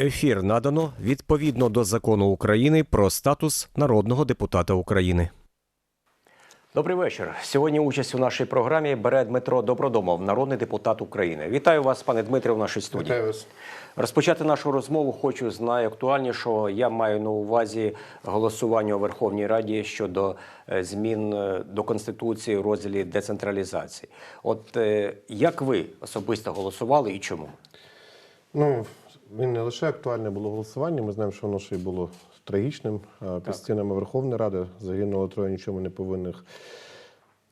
Ефір надано відповідно до закону України про статус народного депутата України. Добрий вечір. Сьогодні участь у нашій програмі бере Дмитро Добродомов, народний депутат України. Вітаю вас, пане Дмитре, в нашій студії. Вітаю вас. Розпочати нашу розмову хочу з найактуальнішого. Я маю на увазі голосування у Верховній Раді щодо е, змін е, до конституції у розділі децентралізації. От е, як ви особисто голосували і чому? Ну, він не лише актуальне було голосування. Ми знаємо, що воно ще й було трагічним. Під стінами Верховної Ради загинуло троє нічому не повинних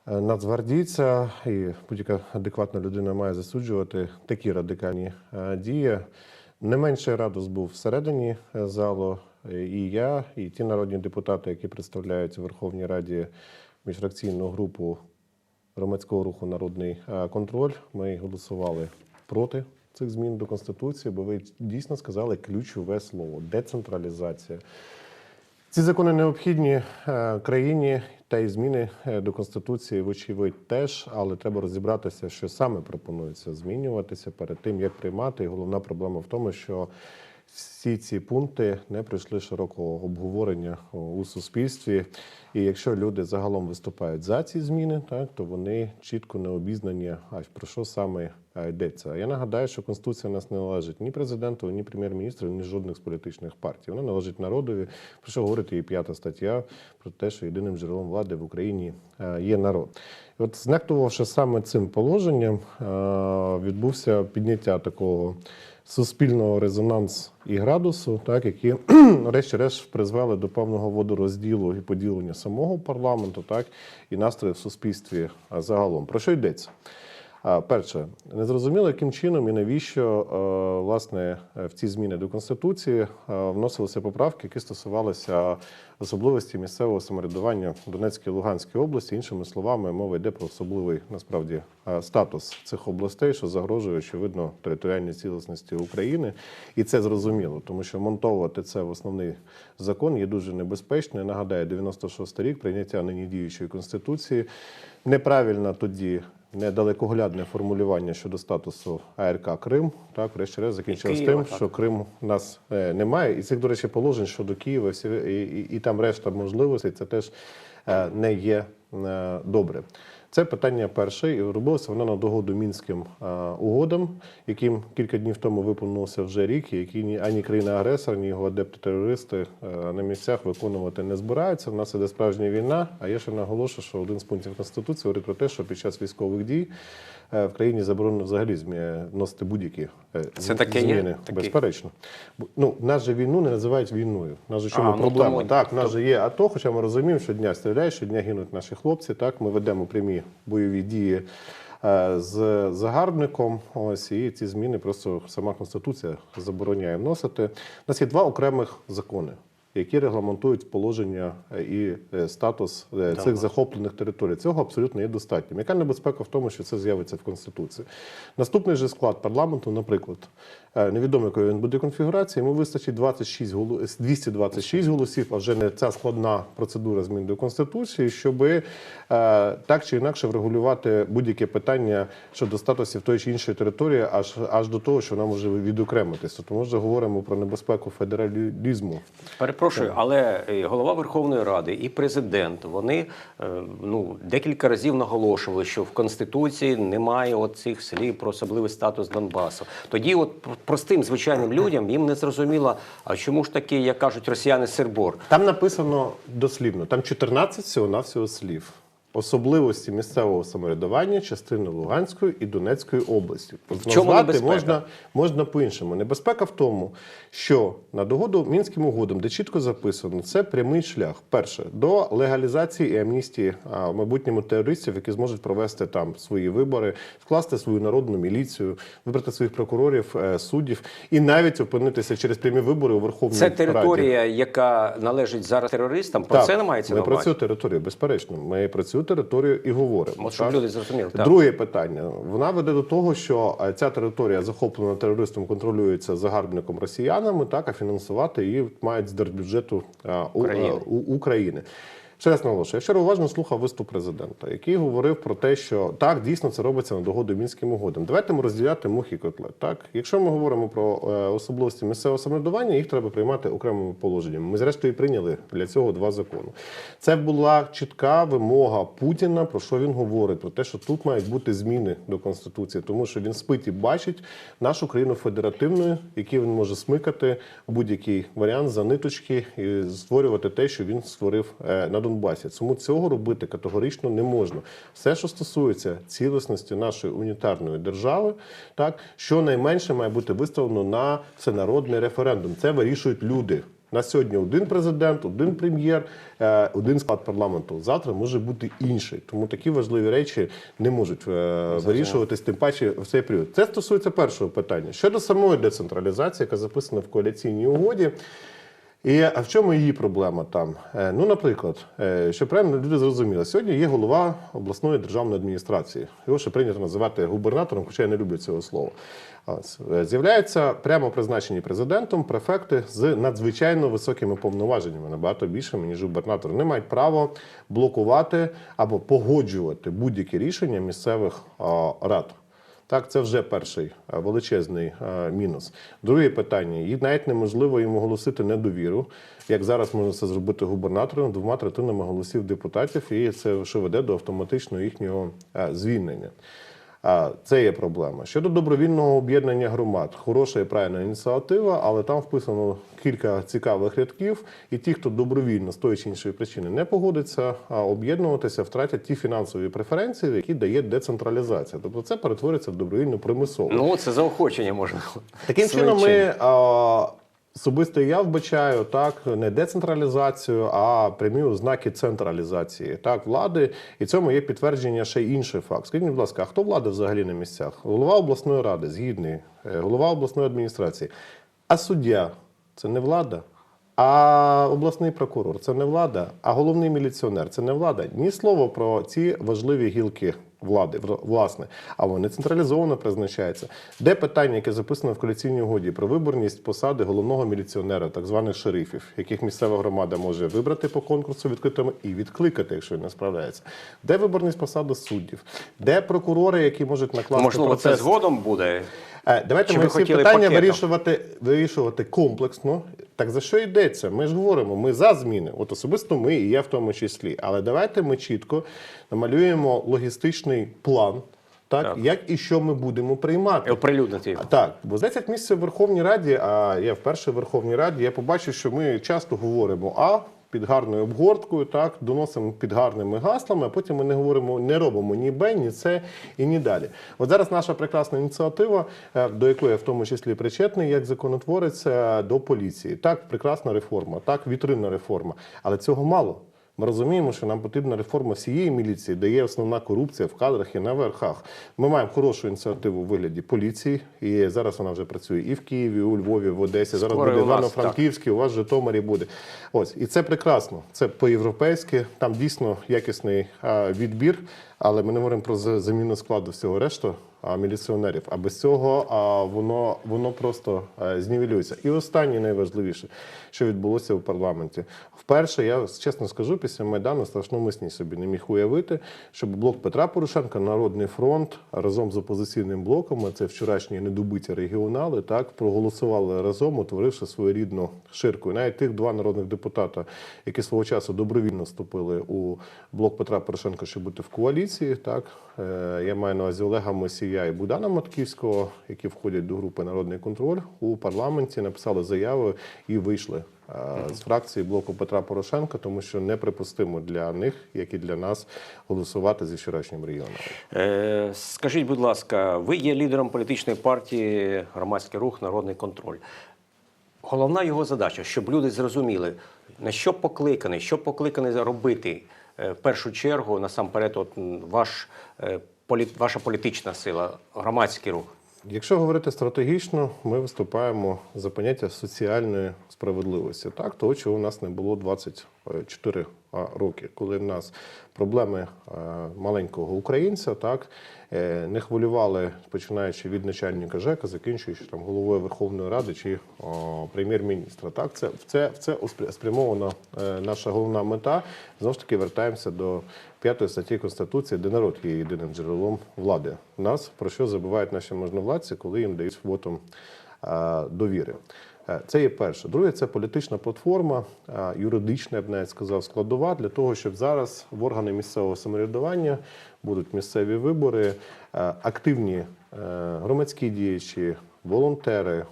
е, нацгвардійця. І будь-яка адекватна людина має засуджувати такі радикальні е, дії. Не менший радус був всередині е, залу. І я, і ті народні депутати, які представляють у Верховній Раді міжфракційну групу громадського руху Народний контроль. Ми голосували проти цих змін до конституції, бо ви дійсно сказали ключове слово децентралізація. Ці закони необхідні е, країні, та й зміни е, до конституції, вочевидь, теж, але треба розібратися, що саме пропонується змінюватися перед тим, як приймати. І головна проблема в тому, що всі ці пункти не пройшли широкого обговорення у суспільстві. І якщо люди загалом виступають за ці зміни, так то вони чітко не обізнані, а про що саме е, йдеться. Я нагадаю, що конституція у нас не належить ні президенту, ні прем'єр-міністру, ні жодних з політичних партій. Вона належить народові. Про що говорить її п'ята стаття про те, що єдиним джерелом влади в Україні е, є народ. І от знехтувавши саме цим положенням, е, відбувся підняття такого суспільного резонансу і градусу, так які врешті-решт призвели до певного водорозділу і поділення самого парламенту, так і настрою в суспільстві загалом. Про що йдеться? Перше, незрозуміло, яким чином і навіщо е, власне в ці зміни до конституції е, вносилися поправки, які стосувалися особливості місцевого самоврядування в Донецькій і Луганській області. Іншими словами, мова йде про особливий насправді е, статус цих областей, що загрожує очевидно територіальній цілісності України, і це зрозуміло, тому що монтовувати це в основний закон є дуже небезпечно. Я Нагадаю, 96 рік прийняття нині діючої конституції неправильно тоді недалекоглядне формулювання щодо статусу АРК Крим. Так, врешті-решт закінчилось тим, так. що Крим у нас е, немає. І цих, до речі, положень щодо Києва всі, і, і, і там решта можливостей, це теж е, не є е, добре. Це питання перше, і робилося воно на догоду мінським угодам, яким кілька днів тому виповнився вже рік, і які ні ані країна-агресор, ні його адепти-терористи е, на місцях виконувати не збираються. У нас іде справжня війна. А я ще наголошую, що один з пунктів конституції говорить про те, що під час військових дій в країні заборонено взагалі змі- вносити будь-які е, Це таке зміни. Таке? Безперечно. Ну, нас же війну не називають війною. Нас же чому А, ну, проблема? тому- так, нас же є АТО, хоча ми розуміємо, що дня стріляють, щодня гинуть наші хлопці. Так, ми ведемо прямі бойові дії е, з загарбником. Ось і ці зміни просто сама конституція забороняє вносити. У нас є два окремих закони. Які регламентують положення е, і е, статус е, цих захоплених територій, цього абсолютно є достатнім. Яка небезпека в тому, що це з'явиться в конституції? Наступний же склад парламенту, наприклад, невідомо якої він буде конфігурації, йому вистачить 26 голо- 226 голосів, а вже не ця складна процедура змін до конституції, щоб так чи інакше врегулювати будь-яке питання щодо статусів тої чи іншої території, аж аж до того, що вона може відокремитися. Тому вже говоримо про небезпеку федералізму. Перепрошую, але е, голова Верховної Ради і президент вони е, ну декілька разів наголошували, що в конституції немає оцих слів про особливий статус Донбасу. Тоді, от простим звичайним людям їм не зрозуміло, а чому ж таки, як кажуть росіяни, сербор? Там написано дослівно, там 14 всього-навсього слів. Особливості місцевого самоврядування частини Луганської і Донецької області. Назвати можна, можна по-іншому. Небезпека в тому, що на догоду мінським угодам, де чітко записано, це прямий шлях. Перше до легалізації і амністії а, майбутньому терористів, які зможуть провести там свої вибори, скласти свою народну міліцію, вибрати своїх прокурорів, е, суддів і навіть опинитися через прямі вибори у Верховній Це Раді. територія, яка належить зараз терористам. Про Так, це не мається ми на про цю територію, безперечно. Ми про цю територію і говоримо. От щоб люди зрозуміли. Так. Друге питання. Вона веде до того, що е, ця територія, захоплена терористом, контролюється загарбником росіянами, так а фінансувати її мають з держбюджету е, України. е, у- України. Ще раз наголошую, я вчора уважно слухав виступ президента, який говорив про те, що так дійсно це робиться на догоду мінським угодам. Давайте ми розділяти мух і котлет. Так, якщо ми говоримо про е, особливості місцевого самоврядування, їх треба приймати окремими положеннями. Ми зрештою прийняли для цього два закони. Це була чітка вимога Путіна, про що він говорить, про те, що тут мають бути зміни до конституції, тому що він спить і бачить нашу країну федеративною, які він може смикати будь-який варіант за ниточки і створювати те, що він створив е, на Донбасі. Тому цього робити категорично не можна. Все, що стосується цілісності нашої унітарної держави, так щонайменше має бути виставлено на всенародний референдум. Це вирішують люди. На сьогодні один президент, один прем'єр, е, один склад парламенту. Завтра може бути інший. Тому такі важливі речі не можуть е, вирішуватись, тим паче в цей період. Це стосується першого питання. Щодо самої децентралізації, яка записана в коаліційній угоді. І а в чому її проблема там? Е, Ну, наприклад, е, щоб правильно люди зрозуміли, сьогодні є голова обласної державної адміністрації. Його ще прийнято називати губернатором, хоча я не люблю цього слова. Е, З'являються прямо призначені президентом префекти з надзвичайно високими повноваженнями, набагато більшими, ніж губернатор. Вони мають право блокувати або погоджувати будь-які рішення місцевих рад. Так, це вже перший е, величезний е, мінус. Друге питання: і навіть неможливо їм оголосити недовіру, як зараз можна це зробити губернатором двома третинами голосів депутатів, і це що веде до автоматичного їхнього е, звільнення. А, Це є проблема. Щодо добровільного об'єднання громад, хороша і правильна ініціатива, але там вписано кілька цікавих рядків, і ті, хто добровільно з тої чи іншої причини не погодиться а, об'єднуватися, втратять ті фінансові преференції, які дає децентралізація. Тобто це перетвориться в добровільну примусову. Ну, це заохочення можна. Таким чином, ми а, особисто я вбачаю так не децентралізацію, а прямі ознаки централізації так влади. І цьому є підтвердження ще й інший факт. Скажіть, будь ласка, а хто влада взагалі на місцях? Голова обласної ради, згідний, е, голова обласної адміністрації. А суддя це не влада. А обласний прокурор це не влада, а головний міліціонер це не влада. Ні слова про ці важливі гілки влади, власне, а вони централізовано призначаються. Де питання, яке записано в коаліційній угоді про виборність посади головного міліціонера, так званих шерифів, яких місцева громада може вибрати по конкурсу відкритому і відкликати, якщо він не справляється. Де виборність посади суддів? Де прокурори, які можуть накласти Можливо, це згодом буде. Е, Давайте Чи ми всі питання пакетом? вирішувати, вирішувати комплексно. Так за що йдеться? Ми ж говоримо, ми за зміни. От особисто ми і я в тому числі. Але давайте ми чітко намалюємо логістичний план, так, Так. як і що ми будемо приймати. Оприлюднити його. Так, бо за 10 місяців в Верховній Раді, а я вперше в Верховній Раді, я побачив, що ми часто говоримо А під гарною обгорткою, так, доносимо під гарними гаслами, а потім ми не говоримо, не робимо ні Б, ні С і ні далі. От зараз наша прекрасна ініціатива, е, до якої я в тому числі причетний, як законотворець е, до поліції. Так, прекрасна реформа, так, вітринна реформа. Але цього мало. Ми розуміємо, що нам потрібна реформа всієї міліції, де є основна корупція в кадрах і на верхах. Ми маємо хорошу ініціативу у вигляді поліції, і зараз вона вже працює і в Києві, і у Львові, в Одесі. Зараз Скоро буде і у вас в Житомирі буде. Ось і це прекрасно. Це по-європейськи. Там дійсно якісний відбір, але ми не говоримо про за- заміну складу всього решту а, міліціонерів. А без цього а, воно, воно просто а, знівелюється. І останнє найважливіше, що відбулося в парламенті. Вперше я чесно скажу, після майдану страшному сні собі не міг уявити, щоб блок Петра Порошенка, Народний фронт разом з опозиційним блоком, а це вчорашні недобиті регіонали, так проголосували разом, утворивши своєрідну ширку. І навіть тих два народних депутата, які свого часу добровільно вступили у блок Петра Порошенка, щоб бути в коаліції. Так Е, я маю на увазі Олега Мосія і Богдана Матківського, які входять до групи Народний контроль у парламенті, написали заяви і вийшли е, з фракції блоку Петра Порошенка, тому що неприпустимо для них, як і для нас, голосувати зі вчорашнім регіоном. Е, скажіть, будь ласка, ви є лідером політичної партії Громадський рух Народний контроль. Головна його задача, щоб люди зрозуміли, на що покликаний, що покликаний робити в першу чергу, насамперед, от, ваш, політ, ваша політична сила, громадський рух. Якщо говорити стратегічно, ми виступаємо за поняття соціальної справедливості, так того, чого у нас не було 24 а, роки, коли в нас проблеми е, маленького українця, так е, не хвилювали, починаючи від начальника ЖЕКа, закінчуючи там головою Верховної Ради чи прем'єр-міністра. Так, це в це це спрямована е, наша головна мета. Знову ж таки, вертаємося до п'ятої статті Конституції, де народ є єдиним джерелом влади. Нас про що забувають наші можновладці, коли їм дають вотом довіри. Е, Це є перше. Друге, це політична платформа, е, юридична, я б навіть сказав, складова для того, щоб зараз в органи місцевого самоврядування будуть місцеві вибори, е, активні громадські діячі, волонтери,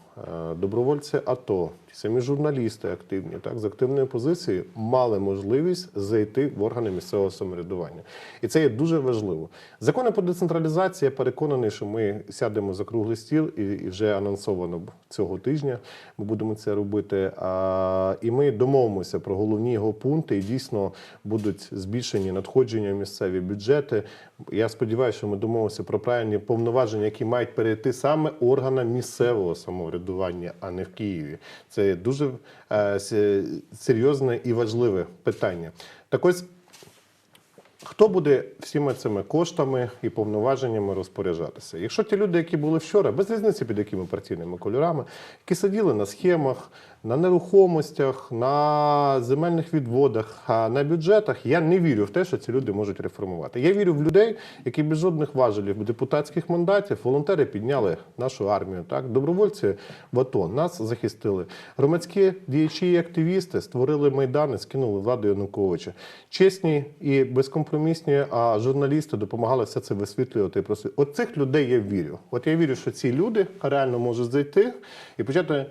добровольці АТО, ті самі журналісти активні, так з активної позиції мали можливість зайти в органи місцевого самоврядування, і це є дуже важливо. Закони про децентралізацію, я переконаний, що ми сядемо за круглий стіл, і, і вже анонсовано цього тижня. Ми будемо це робити. А, і ми домовимося про головні його пункти, і дійсно будуть збільшені надходження в місцеві бюджети. Я сподіваюся, що ми домовимося про правильні повноваження, які мають перейти саме органам місцевого самоврядування, а не в Києві. Це дуже е, серйозне і важливе питання. Так ось Хто буде всіма цими коштами і повноваженнями розпоряджатися? Якщо ті люди, які були вчора, без різниці під якими партійними кольорами, які сиділи на схемах, на нерухомостях, на земельних відводах, на бюджетах, я не вірю в те, що ці люди можуть реформувати. Я вірю в людей, які без жодних важелів депутатських мандатів, волонтери підняли нашу армію. Так, добровольці в АТО нас захистили. Громадські діячі і активісти створили майдани, скинули владу Януковича. Чесні і безкомпромісні а журналісти допомагали все це висвітлювати. От цих людей я вірю. От я вірю, що ці люди реально можуть зайти і почати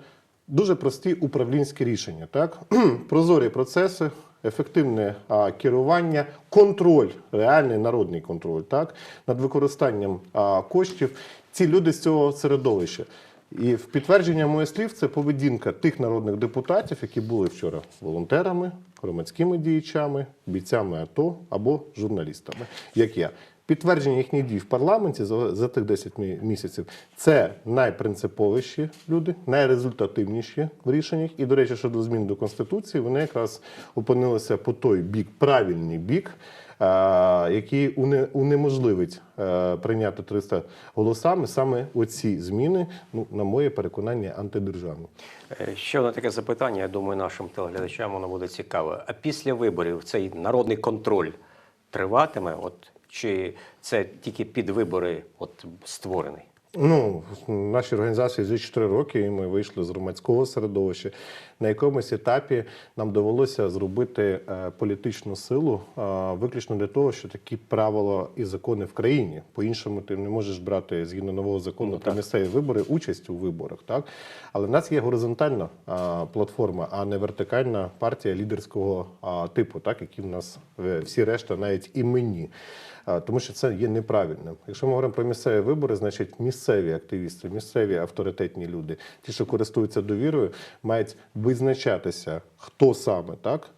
дуже прості управлінські рішення. Так? Прозорі процеси, ефективне а, керування, контроль, реальний народний контроль так? над використанням а, коштів. Ці люди з цього середовища. І в підтвердження моїх слів це поведінка тих народних депутатів, які були вчора волонтерами, громадськими діячами, бійцями АТО або журналістами, як я. Підтвердження їхніх дій в парламенті за, за тих 10 місяців це найпринциповіші люди, найрезультативніші в рішеннях. І, до речі, щодо змін до конституції, вони якраз опинилися по той бік, правильний бік, е, який уне- унеможливить е, прийняти 300 голосами саме оці зміни, ну на моє переконання, антидержавні. Е, Ще одне таке запитання, я думаю, нашим телеглядачам воно буде цікаве. А після виборів цей народний контроль триватиме? От чи це тільки під вибори от створений? Ну, в нашій організації вже 4 роки, і ми вийшли з громадського середовища. На якомусь етапі нам довелося зробити е, політичну силу е, виключно для того, що такі правила і закони в країні. По-іншому ти не можеш брати згідно нового закону Ну, про місцеві вибори участь у виборах. Так? Але в нас є горизонтальна а, платформа, а не вертикальна партія лідерського типу, так, які в нас е, всі решта, навіть і мені. Тому що це є неправильним. Якщо ми говоримо про місцеві вибори, значить місцеві активісти, місцеві авторитетні люди, ті, що користуються довірою, мають визначатися, хто саме так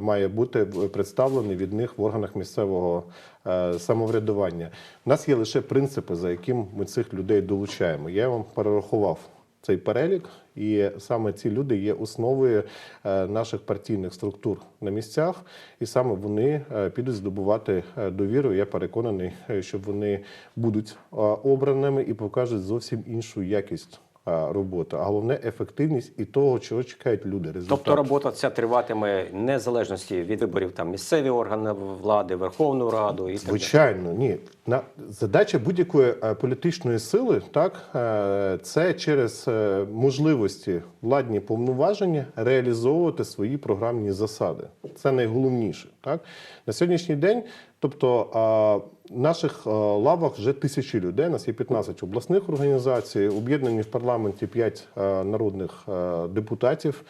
має бути представлений від них в органах місцевого е, самоврядування. У нас є лише принципи, за яким ми цих людей долучаємо. Я вам перерахував цей перелік, і саме ці люди є основою е, наших партійних структур на місцях, і саме вони е, підуть здобувати е, довіру. Я переконаний, що вони будуть обраними і покажуть зовсім іншу якість е, роботи, а головне ефективність і того, чого чекають люди. Результат. Тобто робота ця триватиме незалежності від виборів там місцеві органи влади, Верховну Раду і так. Звичайно, ні. На задача будь-якої е, політичної сили, так е, це через можливості владні повноваження реалізовувати свої програмні засади. Це найголовніше. Так на сьогоднішній день. Тобто в наших лавах вже тисячі людей. У нас є 15 обласних організацій, об'єднані в парламенті 5 е, народних депутатів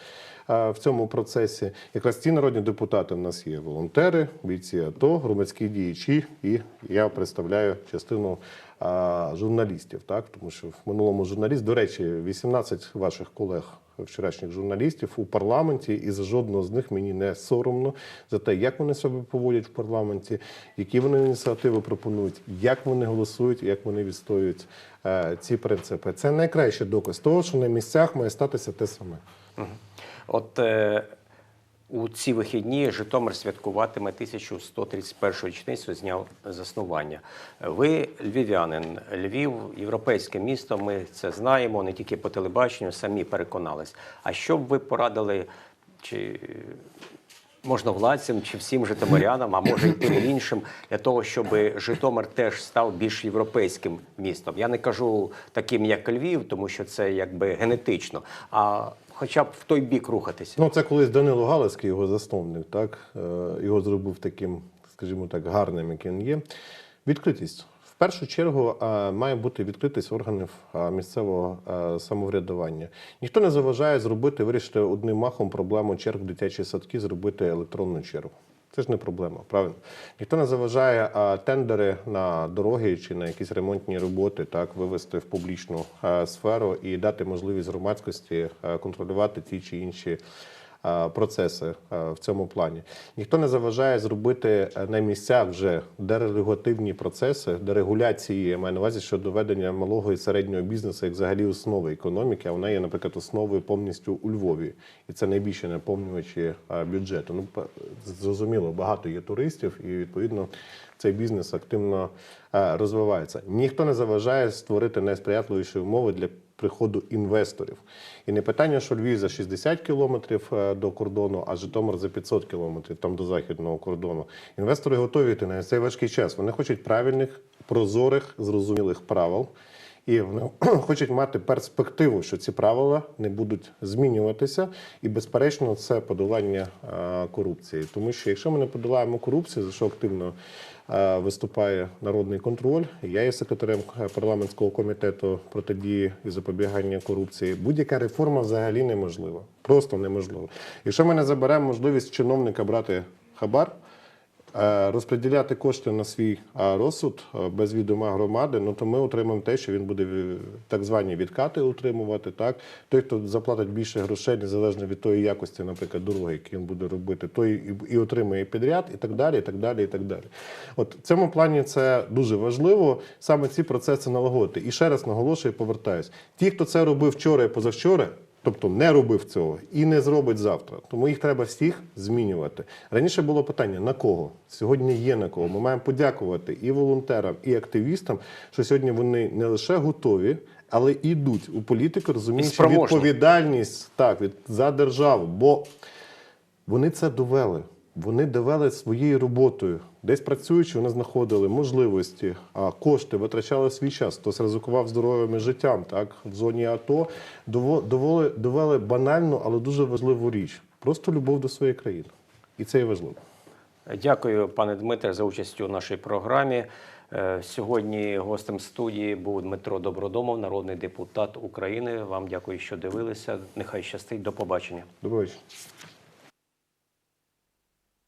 в цьому процесі. Якраз ці народні депутати в нас є волонтери, бійці АТО, громадські діячі, і я представляю частину а, журналістів. Так, тому що в минулому журналіст, до речі, 18 ваших колег. Вчорашніх журналістів у парламенті, і за жодного з них мені не соромно за те, як вони себе поводять в парламенті, які вони ініціативи пропонують, як вони голосують, як вони відстоюють е, ці принципи. Це найкращий доказ того, що на місцях має статися те саме. От е, у ці вихідні Житомир святкуватиме 1131 річницю з дня заснування. Ви львів'янин, Львів, європейське місто. Ми це знаємо не тільки по телебаченню, самі переконались. А що б ви порадили чи можновладцям, чи всім житомирянам, а може й тим іншим, для того, щоб Житомир теж став більш європейським містом? Я не кажу таким, як Львів, тому що це якби генетично, а хоча б в той бік рухатися. Ну, це колись Данило Галицький, його засновник, так? е, Його зробив таким, скажімо так, гарним, як він є. Відкритість. В першу чергу е, має бути відкритість органів е, місцевого самоврядування. Ніхто не заважає зробити, вирішити одним махом проблему черг в дитячі садки, зробити електронну чергу. Це ж не проблема, правильно? Ніхто не заважає а, тендери на дороги чи на якісь ремонтні роботи так вивести в публічну а, сферу і дати можливість громадськості а, контролювати ті чи інші процеси в цьому плані. Ніхто не заважає зробити на місцях вже дерегулятивні процеси, дерегуляції я маю на увазі щодо ведення малого і середнього бізнесу як взагалі основи економіки. А вона є, наприклад, основою повністю у Львові, і це найбільше наповнювачі бюджету. Ну зрозуміло, багато є туристів, і відповідно цей бізнес активно розвивається. Ніхто не заважає створити найсприятливіші умови для приходу інвесторів. І не питання, що Львів за 60 кілометрів е, до кордону, а Житомир за 500 кілометрів там до західного кордону. Інвестори готові йти на цей важкий час. Вони хочуть правильних, прозорих, зрозумілих правил. І вони хочуть мати перспективу, що ці правила не будуть змінюватися, і безперечно, це подолання е, корупції. Тому що якщо ми не подолаємо корупцію, за що активно виступає народний контроль, я є секретарем е, парламентського комітету протидії і запобігання корупції. Будь-яка реформа взагалі неможлива, просто неможлива. Якщо ми не заберемо можливість чиновника брати хабар. Е, Розподіляти кошти на свій е, розсуд е, без відома громади, ну то ми отримаємо те, що він буде так звані відкати утримувати. Так той, хто заплатить більше грошей, незалежно від тої якості, наприклад, дороги, які він буде робити, той і, отримує підряд, і так далі, і так далі, і так далі. От в цьому плані це дуже важливо саме ці процеси налагодити. І ще раз наголошую, повертаюсь: ті, хто це робив вчора і позавчора. Тобто не робив цього і не зробить завтра. Тому їх треба всіх змінювати. Раніше було питання на кого? Сьогодні є на кого. Ми маємо подякувати і волонтерам, і активістам, що сьогодні вони не лише готові, але і йдуть у політику, розуміючи відповідальність так від за державу. Бо вони це довели. Вони довели своєю роботою. Десь працюючи, вони знаходили можливості, а кошти витрачали свій час. Хтось ризикував здоров'ям і життям. Так в зоні АТО довели, довели банальну, але дуже важливу річ: просто любов до своєї країни, і це є важливо. Дякую, пане Дмитре, за участь у нашій програмі. Е, Сьогодні гостем студії був Дмитро Добродомов, народний депутат України. Вам дякую, що дивилися. Нехай щастить. До побачення. Доброго вечора.